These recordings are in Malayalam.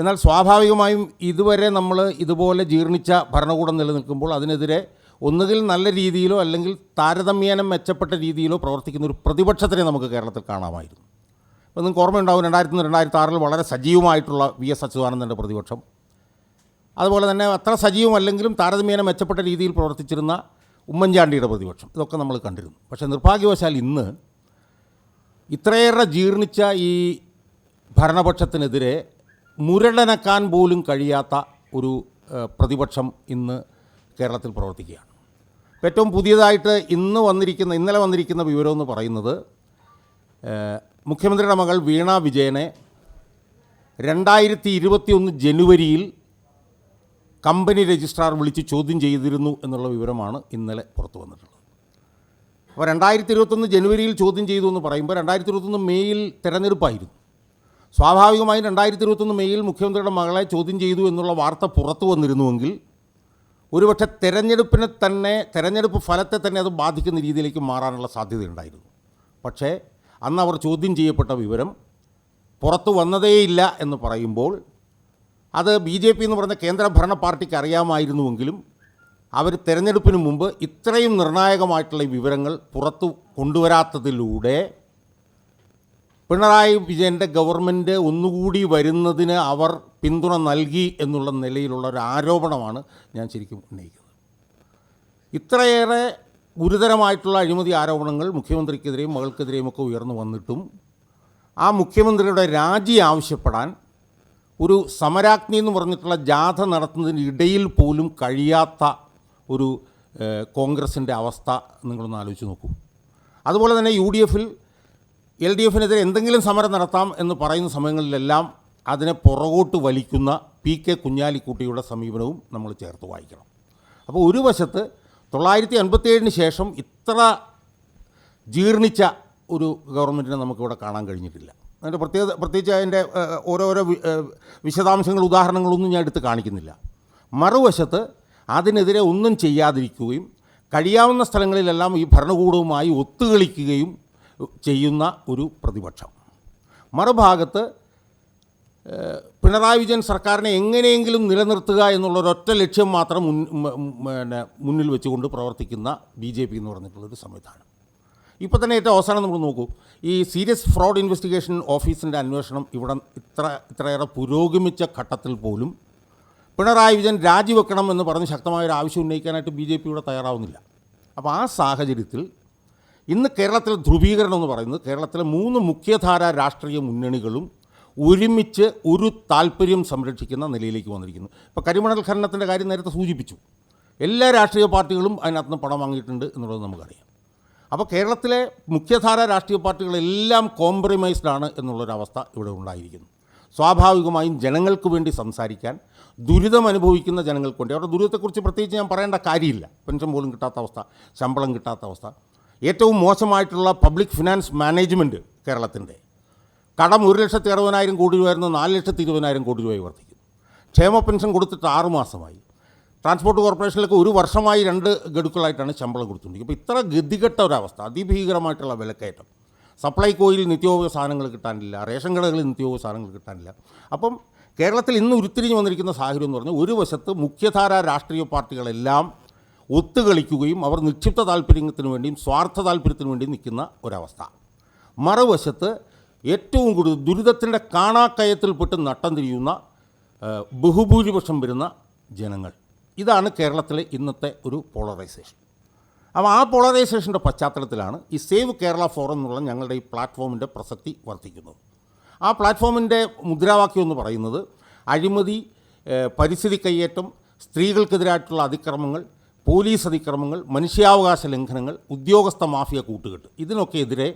എന്നാൽ സ്വാഭാവികമായും ഇതുവരെ നമ്മൾ ഇതുപോലെ ജീർണിച്ച ഭരണകൂടം നിലനിൽക്കുമ്പോൾ അതിനെതിരെ ഒന്നുകിൽ നല്ല രീതിയിലോ അല്ലെങ്കിൽ താരതമ്യേന മെച്ചപ്പെട്ട രീതിയിലോ പ്രവർത്തിക്കുന്ന ഒരു പ്രതിപക്ഷത്തിനെ നമുക്ക് കേരളത്തിൽ കാണാമായിരുന്നു. അപ്പോൾ നിങ്ങൾക്ക് ഓർമ്മയുണ്ടാവും രണ്ടായിരത്തി രണ്ടായിരത്തി ആറിൽ വളരെ സജീവമായിട്ടുള്ള വി എസ് അച്യുതാനന്ദന്റെ പ്രതിപക്ഷം. അതുപോലെ തന്നെ അത്ര സജീവമല്ലെങ്കിലും താരതമ്യേന മെച്ചപ്പെട്ട രീതിയിൽ പ്രവർത്തിച്ചിരുന്ന ഉമ്മൻചാണ്ടിയുടെ പ്രതിപക്ഷം. ഇതൊക്കെ നമ്മൾ കണ്ടിരുന്നു. പക്ഷേ നിർഭാഗ്യവശാൽ ഇന്ന് ഇത്രയേറെ ജീർണിച്ച ഈ ഭരണപക്ഷത്തിനെതിരെ മുരടനക്കാൻ പോലും കഴിയാത്ത ഒരു പ്രതിപക്ഷം ഇന്ന് കേരളത്തിൽ പ്രവർത്തിക്കുകയാണ്. ഏറ്റവും പുതിയതായിട്ട് ഇന്ന് വന്നിരിക്കുന്ന ഇന്നലെ വന്നിരിക്കുന്ന വിവരം എന്ന് പറയുന്നത് മുഖ്യമന്ത്രിയുടെ മകൾ വീണ വിജയനെ രണ്ടായിരത്തി ഇരുപത്തിയൊന്ന് ജനുവരിയിൽ കമ്പനി രജിസ്ട്രാർ വിളിച്ച് ചോദ്യം ചെയ്തിരുന്നു എന്നുള്ള വിവരമാണ് ഇന്നലെ പുറത്തു വന്നിട്ടുള്ളത്. അപ്പോൾ രണ്ടായിരത്തി ഇരുപത്തൊന്ന് ജനുവരിയിൽ ചോദ്യം ചെയ്തു എന്ന് പറയുമ്പോൾ രണ്ടായിരത്തി ഇരുപത്തൊന്ന് മെയ്യിൽ തിരഞ്ഞെടുപ്പായിരുന്നു. സ്വാഭാവികമായും രണ്ടായിരത്തി ഇരുപത്തൊന്ന് മെയ്യിൽ മുഖ്യമന്ത്രിയുടെ മകളെ ചോദ്യം ചെയ്തു എന്നുള്ള വാർത്ത പുറത്തു വന്നിരുന്നുവെങ്കിൽ ഒരുപക്ഷെ തെരഞ്ഞെടുപ്പിനെ തന്നെ തെരഞ്ഞെടുപ്പ് ഫലത്തെ തന്നെ അത് ബാധിക്കുന്ന രീതിയിലേക്ക് മാറാനുള്ള സാധ്യതയുണ്ടായിരുന്നു. പക്ഷേ അന്ന് അവർ ചോദ്യം ചെയ്യപ്പെട്ട വിവരം പുറത്തു വന്നതേയില്ല എന്ന് പറയുമ്പോൾ അത് ബി ജെ പി എന്ന് പറഞ്ഞ കേന്ദ്ര ഭരണ പാർട്ടിക്ക് അറിയാമായിരുന്നുവെങ്കിലും അവർ തെരഞ്ഞെടുപ്പിന് മുമ്പ് ഇത്രയും നിർണായകമായിട്ടുള്ള വിവരങ്ങൾ പുറത്തു കൊണ്ടുവരാത്തതിലൂടെ പിണറായി വിജയന്റെ ഗവൺമെന്റ് ഒന്നുകൂടി വരുന്നതിന് അവർ പിന്തുണ നൽകി എന്നുള്ള നിലയിലുള്ള ഒരു ആരോപണമാണ് ഞാൻ ശരിക്കും ഉന്നയിക്കുന്നത്. ഇത്രയേറെ ഗുരുതരമായിട്ടുള്ള അഴിമതി ആരോപണങ്ങൾ മുഖ്യമന്ത്രിക്കെതിരെയും മകൾക്കെതിരെയും ഒക്കെ ഉയർന്നു വന്നിട്ടും ആ മുഖ്യമന്ത്രിയുടെ രാജി ആവശ്യപ്പെടാൻ ഒരു സമരാഗ്നി എന്ന് പറഞ്ഞിട്ടുള്ള ജാഥ നടത്തുന്നതിന് ഇടയിൽ പോലും കഴിയാത്ത ഒരു കോൺഗ്രസിന്റെ അവസ്ഥ നിങ്ങളൊന്ന് ആലോചിച്ച് നോക്കൂ. അതുപോലെ തന്നെ യു ഡി എഫിൽ എൽ ഡി എഫിനെതിരെ എന്തെങ്കിലും സമരം നടത്താം എന്ന് പറയുന്ന സമയങ്ങളിലെല്ലാം അതിനെ പുറകോട്ട് വലിക്കുന്ന പി കെ കുഞ്ഞാലിക്കുട്ടിയുടെ സമീപനവും നമ്മൾ ചേർത്ത് വായിക്കണം. അപ്പോൾ ഒരു വശത്ത് തൊള്ളായിരത്തി അൻപത്തിയേഴിന് ശേഷം ഇത്ര ജീർണിച്ച ഒരു ഗവൺമെന്റിനെ നമുക്കിവിടെ കാണാൻ കഴിഞ്ഞിട്ടില്ല. അതിന്റെ പ്രത്യേക പ്രത്യേകിച്ച് അതിന്റെ ഓരോരോ വിശദാംശങ്ങൾ ഉദാഹരണങ്ങളൊന്നും ഞാൻ എടുത്ത് കാണിക്കുന്നില്ല. മറുവശത്ത് അതിനെതിരെ ഒന്നും ചെയ്യാതിരിക്കുകയും കഴിയാവുന്ന സ്ഥലങ്ങളിലെല്ലാം ഈ ഭരണകൂടവുമായി ഒത്തുകളിക്കുകയും ചെയ്യുന്ന ഒരു പ്രതിപക്ഷം. മറുഭാഗത്ത് പിണറായി വിജയൻ സർക്കാരിനെ എങ്ങനെയെങ്കിലും നിലനിർത്തുക എന്നുള്ളൊരൊറ്റ ലക്ഷ്യം മാത്രം മുൻ പിന്നെ മുന്നിൽ വെച്ചുകൊണ്ട് പ്രവർത്തിക്കുന്ന ബി ജെ പി എന്ന് പറഞ്ഞിട്ടുള്ളൊരു സംവിധാനം. ഇപ്പോൾ തന്നെ ഏറ്റവും അവസാനം നമ്മൾ നോക്കൂ. ഈ സീരിയസ് ഫ്രോഡ് ഇൻവെസ്റ്റിഗേഷൻ ഓഫീസിന്റെ അന്വേഷണം ഇവിടെ ഇത്ര ഇത്രയേറെ പുരോഗമിച്ച ഘട്ടത്തിൽ പോലും പിണറായി വിജയൻ രാജിവെക്കണം എന്ന് പറഞ്ഞ് ശക്തമായ ഒരു ആവശ്യം ഉന്നയിക്കാനായിട്ട് ബി ജെ പി ഇവിടെ തയ്യാറാവുന്നില്ല. അപ്പോൾ ആ സാഹചര്യത്തിൽ ഇന്ന് കേരളത്തിലെ ധ്രുവീകരണം എന്ന് പറയുന്നത് കേരളത്തിലെ മൂന്ന് മുഖ്യധാര രാഷ്ട്രീയ മുന്നണികളും ഒരുമിച്ച് ഒരു താല്പര്യം സംരക്ഷിക്കുന്ന നിലയിലേക്ക് വന്നിരിക്കുന്നു. ഇപ്പോൾ കരിമണൽ ഖനനത്തിന്റെ കാര്യം നേരത്തെ സൂചിപ്പിച്ചു. എല്ലാ രാഷ്ട്രീയ പാർട്ടികളും അതിനകത്ത് നിന്ന് പണം വാങ്ങിയിട്ടുണ്ട് എന്നുള്ളത് നമുക്കറിയാം. അപ്പോൾ കേരളത്തിലെ മുഖ്യധാര രാഷ്ട്രീയ പാർട്ടികളെല്ലാം കോംപ്രമൈസ്ഡ് ആണ് എന്നുള്ളൊരവസ്ഥ ഇവിടെ ഉണ്ടായിരിക്കുന്നു. സ്വാഭാവികമായും ജനങ്ങൾക്ക് വേണ്ടി സംസാരിക്കാൻ ദുരിതം അനുഭവിക്കുന്ന ജനങ്ങൾക്ക് വേണ്ടി. അവരുടെ ദുരിതത്തെക്കുറിച്ച് പ്രത്യേകിച്ച് ഞാൻ പറയേണ്ട കാര്യമില്ല. പെൻഷൻ പോലും കിട്ടാത്ത അവസ്ഥ ശമ്പളം കിട്ടാത്ത അവസ്ഥ. ഏറ്റവും മോശമായിട്ടുള്ള പബ്ലിക് ഫിനാൻസ് മാനേജ്മെന്റ് കേരളത്തിന്റെ കടം ഒരു ലക്ഷത്തി അറുപതിനായിരം കോടി രൂപയായിരുന്നു നാല് ലക്ഷത്തി ഇരുപതിനായിരം കോടി രൂപയായി വർദ്ധിക്കുന്നു. ക്ഷേമ പെൻഷൻ കൊടുത്തിട്ട് ആറ് മാസമായി. ട്രാൻസ്പോർട്ട് കോർപ്പറേഷനിലേക്ക് ഒരു വർഷമായി രണ്ട് ഗഡുക്കളായിട്ടാണ് ശമ്പളം കൊടുത്തുകൊണ്ടിരിക്കുന്നത്. അപ്പോൾ ഇത്ര ഗതികെട്ട ഒരവസ്ഥ അതിഭീകരമായിട്ടുള്ള വിലക്കയറ്റം. സപ്ലൈകോയിൽ നിത്യോപയോഗ സാധനങ്ങൾ കിട്ടാനില്ല റേഷൻ കടകളിൽ നിത്യോപയോഗ സാധനങ്ങൾ കിട്ടാനില്ല. അപ്പം കേരളത്തിൽ ഇന്ന് ഉരുത്തിരിഞ്ഞ് വന്നിരിക്കുന്ന സാഹചര്യം എന്ന് പറഞ്ഞാൽ ഒരു വശത്ത് മുഖ്യധാര രാഷ്ട്രീയ പാർട്ടികളെല്ലാം ഒത്തുകളിക്കുകയും അവർ നിക്ഷിപ്ത താല്പര്യത്തിന് വേണ്ടിയും സ്വാർത്ഥ താല്പര്യത്തിന് വേണ്ടിയും നിൽക്കുന്ന ഒരവസ്ഥ. മറുവശത്ത് ഏറ്റവും കൂടുതൽ ദുരിതത്തിന്റെ കാണാക്കയത്തിൽപ്പെട്ട് നട്ടം തിരിയുന്ന ബഹുഭൂരിപക്ഷം വരുന്ന ജനങ്ങൾ. ഇതാണ് കേരളത്തിലെ ഇന്നത്തെ ഒരു പോളറൈസേഷൻ. അപ്പോൾ ആ പോളറൈസേഷന്റെ പശ്ചാത്തലത്തിലാണ് ഈ സേവ് കേരള ഫോറം എന്നുള്ള ഞങ്ങളുടെ ഈ പ്ലാറ്റ്ഫോമിന്റെ പ്രസക്തി വർദ്ധിക്കുന്നത്. ആ പ്ലാറ്റ്ഫോമിന്റെ മുദ്രാവാക്യം എന്ന് പറയുന്നത് അഴിമതി പരിസ്ഥിതി കയ്യേറ്റം സ്ത്രീകൾക്കെതിരായിട്ടുള്ള അതിക്രമങ്ങൾ പോലീസ് അതിക്രമങ്ങൾ മനുഷ്യാവകാശ ലംഘനങ്ങൾ ഉദ്യോഗസ്ഥ മാഫിയ കൂട്ടുകെട്ട്. ഇതിനൊക്കെ എതിരെ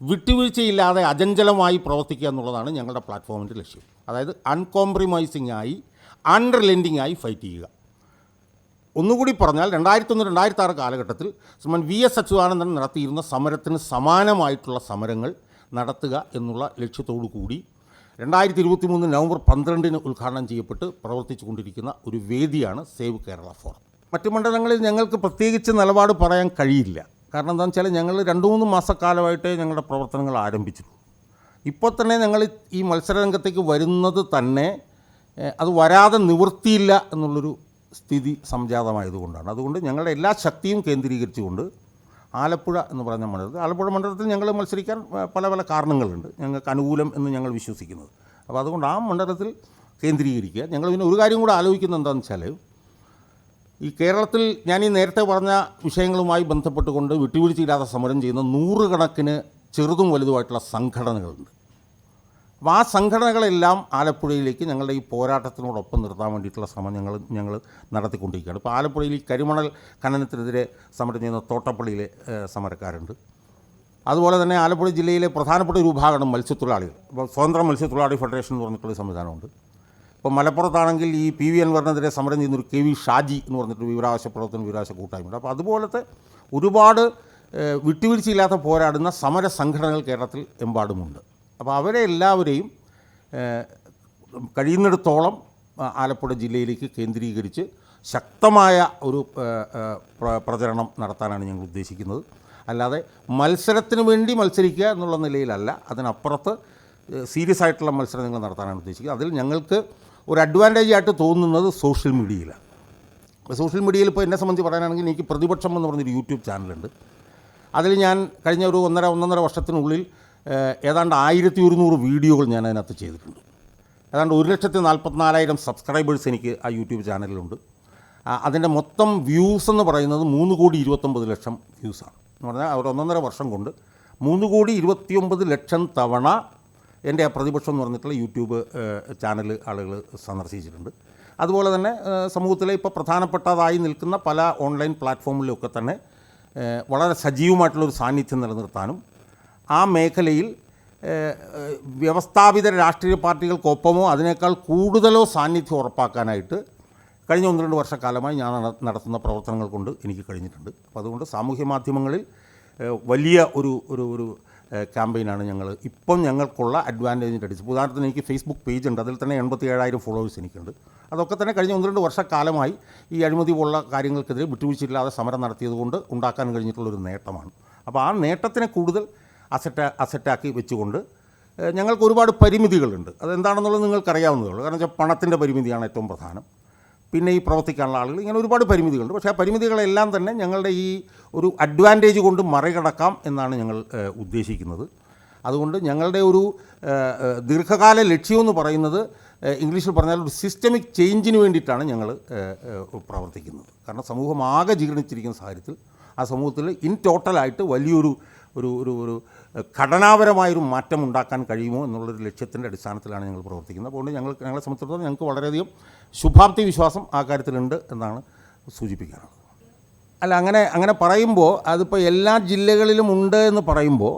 വിട്ടുവീഴ്ചയില്ലാതെ അചഞ്ചലമായി പ്രവർത്തിക്കുക എന്നുള്ളതാണ് ഞങ്ങളുടെ പ്ലാറ്റ്ഫോമിന്റെ ലക്ഷ്യം. അതായത് അൺകോംപ്രമൈസിംഗ് ആയി അൺറിലെൻഡിങ് ആയി ഫൈറ്റ് ചെയ്യുക. ഒന്നുകൂടി പറഞ്ഞാൽ രണ്ടായിരത്തൊന്ന് രണ്ടായിരത്തി ആറ് കാലഘട്ടത്തിൽ ശ്രീമൻ വി എസ് അച്യുതാനന്ദൻ നടത്തിയിരുന്ന സമരത്തിന് സമാനമായിട്ടുള്ള സമരങ്ങൾ നടത്തുക എന്നുള്ള ലക്ഷ്യത്തോടു കൂടി രണ്ടായിരത്തി ഇരുപത്തി മൂന്ന് നവംബർ പന്ത്രണ്ടിന് ഉദ്ഘാടനം ചെയ്യപ്പെട്ട് പ്രവർത്തിച്ചു കൊണ്ടിരിക്കുന്ന ഒരു വേദിയാണ് സേവ് കേരള ഫോറം. മറ്റ് മണ്ഡലങ്ങളിൽ ഞങ്ങൾക്ക് പ്രത്യേകിച്ച് നിലപാട് പറയാൻ കഴിയില്ല. കാരണം എന്താണെന്ന് വെച്ചാൽ ഞങ്ങൾ രണ്ട് മൂന്ന് മാസക്കാലമായിട്ടേ ഞങ്ങളുടെ പ്രവർത്തനങ്ങൾ ആരംഭിച്ചിട്ടുള്ളൂ. ഇപ്പോൾ തന്നെ ഞങ്ങൾ ഈ മത്സരരംഗത്തേക്ക് വരുന്നത് തന്നെ അത് വരാതെ നിവൃത്തിയില്ല എന്നുള്ളൊരു സ്ഥിതി സംജാതമായതുകൊണ്ടാണ്. അതുകൊണ്ട് ഞങ്ങളുടെ എല്ലാ ശക്തിയും കേന്ദ്രീകരിച്ചുകൊണ്ട് ആലപ്പുഴ എന്ന് പറഞ്ഞ മണ്ഡലത്തിൽ ആലപ്പുഴ മണ്ഡലത്തിൽ ഞങ്ങൾ മത്സരിക്കാൻ പല പല കാരണങ്ങളുണ്ട്. ഞങ്ങൾക്ക് അനുകൂലം എന്ന് ഞങ്ങൾ വിശ്വസിക്കുന്നത്. അപ്പോൾ അതുകൊണ്ട് ആ മണ്ഡലത്തിൽ കേന്ദ്രീകരിക്കുക. ഞങ്ങൾ പിന്നെ ഒരു കാര്യം കൂടെ ആലോചിക്കുന്നത് എന്താണെന്ന് വെച്ചാൽ ഈ കേരളത്തിൽ ഞാൻ ഈ നേരത്തെ പറഞ്ഞ വിഷയങ്ങളുമായി ബന്ധപ്പെട്ടുകൊണ്ട് വിട്ടുവീഴ്ചയില്ലാതെ സമരം ചെയ്യുന്ന നൂറുകണക്കിന് ചെറുതും വലുതുമായിട്ടുള്ള സംഘടനകളുണ്ട്. അപ്പോൾ ആ സംഘടനകളെല്ലാം ആലപ്പുഴയിലേക്ക് ഞങ്ങളുടെ ഈ പോരാട്ടത്തിനോടൊപ്പം നിർത്താൻ വേണ്ടിയിട്ടുള്ള ശ്രമം ഞങ്ങൾ ഞങ്ങൾ നടത്തിക്കൊണ്ടിരിക്കുകയാണ്. ഇപ്പോൾ ആലപ്പുഴയിൽ കരിമണൽ ഖനനത്തിനെതിരെ സമരം ചെയ്യുന്ന തോട്ടപ്പള്ളിയിലെ സമരക്കാരുണ്ട്. അതുപോലെ തന്നെ ആലപ്പുഴ ജില്ലയിലെ പ്രധാനപ്പെട്ട ഒരു വിഭാഗമാണ് മത്സ്യത്തൊഴിലാളികൾ. ഇപ്പോൾ സ്വതന്ത്ര മത്സ്യത്തൊഴിലാളി ഫെഡറേഷൻ എന്ന് പറഞ്ഞിട്ടുള്ള സംവിധാനമുണ്ട്. ഇപ്പോൾ മലപ്പുറത്താണെങ്കിൽ ഈ പി വി അൻവറിനെതിരെ സമരം ചെയ്യുന്നൊരു കെ വി ഷാജി എന്ന് പറഞ്ഞിട്ട് വിവരാവകാശ പ്രവർത്തന വിവരാവകാശ കൂട്ടായ്മയുണ്ട്. അപ്പോൾ അതുപോലത്തെ ഒരുപാട് വിട്ടുവീഴ്ചയില്ലാത്ത പോരാടുന്ന സമര സംഘടനകൾ കേരളത്തിൽ എമ്പാടുമുണ്ട്. അപ്പോൾ അവരെ എല്ലാവരെയും കഴിയുന്നിടത്തോളം ആലപ്പുഴ ജില്ലയിലേക്ക് കേന്ദ്രീകരിച്ച് ശക്തമായ ഒരു പ്രചരണം നടത്താനാണ് ഞങ്ങൾ ഉദ്ദേശിക്കുന്നത്. അല്ലാതെ മത്സരത്തിന് വേണ്ടി മത്സരിക്കുക എന്നുള്ള നിലയിലല്ല അതിനപ്പുറത്ത് സീരിയസ് ആയിട്ടുള്ള മത്സരം നിങ്ങൾ നടത്താനാണ് ഉദ്ദേശിക്കുന്നത്. അതിൽ ഞങ്ങൾക്ക് ഒരു അഡ്വാന്റേജ് ആയിട്ട് തോന്നുന്നത് സോഷ്യൽ മീഡിയയിലാണ് സോഷ്യൽ മീഡിയയിൽ ഇപ്പോൾ എന്നെ സംബന്ധിച്ച് പറയാനാണെങ്കിൽ എനിക്ക് പ്രതിപക്ഷം എന്ന് പറഞ്ഞൊരു യൂട്യൂബ് ചാനലുണ്ട് അതിൽ ഞാൻ കഴിഞ്ഞ ഒരു ഒന്നര ഒന്നൊന്നര വർഷത്തിനുള്ളിൽ ഏതാണ്ട് ആയിരത്തി ഒരുന്നൂറ് വീഡിയോകൾ ഞാൻ അതിനകത്ത് ചെയ്തിട്ടുണ്ട്. ഏതാണ്ട് ഒരു ലക്ഷത്തി നാൽപ്പത്തിനാലായിരം സബ്സ്ക്രൈബേഴ്സ് എനിക്ക് ആ യൂട്യൂബ് ചാനലിലുണ്ട് അതിന്റെ മൊത്തം വ്യൂസ് എന്ന് പറയുന്നത് മൂന്ന് കോടി ഇരുപത്തൊമ്പത് ലക്ഷം വ്യൂസാണ് എന്ന് പറഞ്ഞാൽ ഒരു ഒന്നൊന്നര വർഷം കൊണ്ട് മൂന്ന് കോടി ഇരുപത്തിയൊമ്പത് ലക്ഷം തവണ എന്റെ ആ പ്രതിപക്ഷം എന്ന് പറഞ്ഞിട്ടുള്ള യൂട്യൂബ് ചാനൽ ആളുകൾ സന്ദർശിച്ചിട്ടുണ്ട്. അതുപോലെ തന്നെ സമൂഹത്തിലെ ഇപ്പോൾ പ്രധാനപ്പെട്ടതായി നിൽക്കുന്ന പല ഓൺലൈൻ പ്ലാറ്റ്ഫോമിലൊക്കെ തന്നെ വളരെ സജീവമായിട്ടുള്ളൊരു സാന്നിധ്യം നിലനിർത്താനും ആ മേഖലയിൽ വ്യവസ്ഥാപിത രാഷ്ട്രീയ പാർട്ടികൾക്കൊപ്പമോ അതിനേക്കാൾ കൂടുതലോ സാന്നിധ്യം ഉറപ്പാക്കാനായിട്ട് കഴിഞ്ഞ ഒന്ന് രണ്ട് വർഷക്കാലമായി ഞാൻ നടത്തുന്ന പ്രവർത്തനങ്ങൾ കൊണ്ട് എനിക്ക് കഴിഞ്ഞിട്ടുണ്ട്. അപ്പോൾ അതുകൊണ്ട് സാമൂഹ്യ മാധ്യമങ്ങളിൽ വലിയ ഒരു ഒരു ഒരു ക്യാമ്പയിനാണ് ഞങ്ങൾ ഇപ്പം ഞങ്ങൾക്കുള്ള അഡ്വാന്റേജിന്റെ അടിച്ച് ഉദാഹരണത്തിന് എനിക്ക് ഫേസ്ബുക്ക് പേജ് ഉണ്ട്. അതിൽ തന്നെ എൺപത്തി ഏഴായിരം ഫോളോവേഴ്സ് എനിക്കുണ്ട്. അതൊക്കെ തന്നെ കഴിഞ്ഞ ഒന്ന് രണ്ട് വർഷക്കാലമായി ഈ അഴിമതി പോലുള്ള കാര്യങ്ങൾക്കെതിരെ വിട്ടുവീഴ്ചയില്ലാതെ സമരം നടത്തിയതുകൊണ്ട് ഉണ്ടാക്കാൻ കഴിഞ്ഞിട്ടുള്ളൊരു നേട്ടമാണ്. അപ്പോൾ ആ നേട്ടത്തിനെ കൂടുതൽ അസറ്റ് അസറ്റാക്കി വെച്ചുകൊണ്ട് ഞങ്ങൾക്ക് ഒരുപാട് പരിമിതികളുണ്ട്. അതെന്താണെന്നുള്ളത് നിങ്ങൾക്കറിയാവുന്നതേ ഉള്ളൂ. കാരണം വെച്ചാൽ പണത്തിന്റെ പരിമിതിയാണ് ഏറ്റവും പ്രധാനം. പിന്നെ ഈ പ്രവർത്തിക്കാനുള്ള ആളുകൾ. ഇങ്ങനെ ഒരുപാട് പരിമിതികളുണ്ട്. പക്ഷേ ആ പരിമിതികളെല്ലാം തന്നെ ഞങ്ങളുടെ ഈ ഒരു അഡ്വാന്റേജ് കൊണ്ട് മറികടക്കാം എന്നാണ് ഞങ്ങൾ ഉദ്ദേശിക്കുന്നത്. അതുകൊണ്ട് ഞങ്ങളുടെ ഒരു ദീർഘകാല ലക്ഷ്യമെന്ന് പറയുന്നത് ഇംഗ്ലീഷിൽ പറഞ്ഞാൽ ഒരു സിസ്റ്റമിക് ചേഞ്ചിന് വേണ്ടിയിട്ടാണ് ഞങ്ങൾ പ്രവർത്തിക്കുന്നത്. കാരണം സമൂഹം ആകെ ജീർണിച്ചിരിക്കുന്ന സാഹചര്യത്തിൽ ആ സമൂഹത്തിൽ ഇൻ ടോട്ടലായിട്ട് വലിയൊരു ഒരു ഒരു ഒരു ഘടനാപരമായൊരു മാറ്റം ഉണ്ടാക്കാൻ കഴിയുമോ എന്നുള്ളൊരു ലക്ഷ്യത്തിന്റെ അടിസ്ഥാനത്തിലാണ് ഞങ്ങൾ പ്രവർത്തിക്കുന്നത്. അതുകൊണ്ട് ഞങ്ങൾ ഞങ്ങളെ സംബന്ധിച്ചിടത്തോളം ഞങ്ങൾക്ക് വളരെയധികം ശുഭാപ്തി വിശ്വാസം ആ കാര്യത്തിലുണ്ട് എന്നാണ് സൂചിപ്പിക്കാനുള്ളത്. അല്ല അങ്ങനെ അങ്ങനെ പറയുമ്പോൾ അതിപ്പോൾ എല്ലാ ജില്ലകളിലും ഉണ്ട് എന്ന് പറയുമ്പോൾ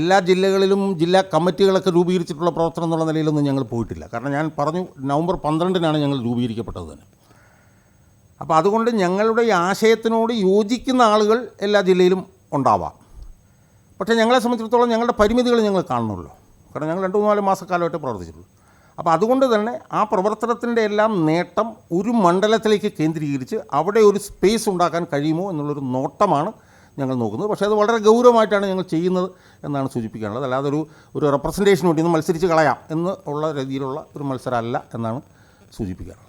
എല്ലാ ജില്ലകളിലും ജില്ലാ കമ്മിറ്റികളൊക്കെ രൂപീകരിച്ചിട്ടുള്ള പ്രവർത്തനം എന്നുള്ള നിലയിലൊന്നും ഞങ്ങൾ പോയിട്ടില്ല. കാരണം ഞാൻ പറഞ്ഞു നവംബർ പന്ത്രണ്ടിനാണ് ഞങ്ങൾ രൂപീകരിക്കപ്പെട്ടത് തന്നെ. അപ്പോൾ അതുകൊണ്ട് ഞങ്ങളുടെ ഈ ആശയത്തിനോട് യോജിക്കുന്ന ആളുകൾ എല്ലാ ജില്ലയിലും ഉണ്ടാവാം. പക്ഷേ ഞങ്ങളെ സംബന്ധിച്ചിടത്തോളം ഞങ്ങളുടെ പരിമിതികൾ ഞങ്ങൾ കാണണമല്ലോ കാരണം ഞങ്ങൾ രണ്ട് മൂന്നാൽ മാസക്കാലമായിട്ട് പ്രവർത്തിച്ചിട്ടുള്ളൂ. അപ്പോൾ അതുകൊണ്ട് തന്നെ ആ പ്രവർത്തനത്തിന്റെ എല്ലാം നേട്ടം ഒരു മണ്ഡലത്തിലേക്ക് കേന്ദ്രീകരിച്ച് അവിടെ ഒരു സ്പേസ് ഉണ്ടാക്കാൻ കഴിയുമോ എന്നുള്ളൊരു നോട്ടമാണ് ഞങ്ങൾ നോക്കുന്നത്. പക്ഷേ അത് വളരെ ഗൗരവമായിട്ടാണ് ഞങ്ങൾ ചെയ്യുന്നത് എന്നാണ് സൂചിപ്പിക്കാനുള്ളത്. അല്ലാതെ ഒരു ഒരു റെപ്രസെന്റേഷന് വേണ്ടി ഒന്ന് മത്സരിച്ച് കളയാം എന്ന് ഉള്ള രീതിയിലുള്ള ഒരു മത്സരമല്ല എന്നാണ് സൂചിപ്പിക്കാനുള്ളത്.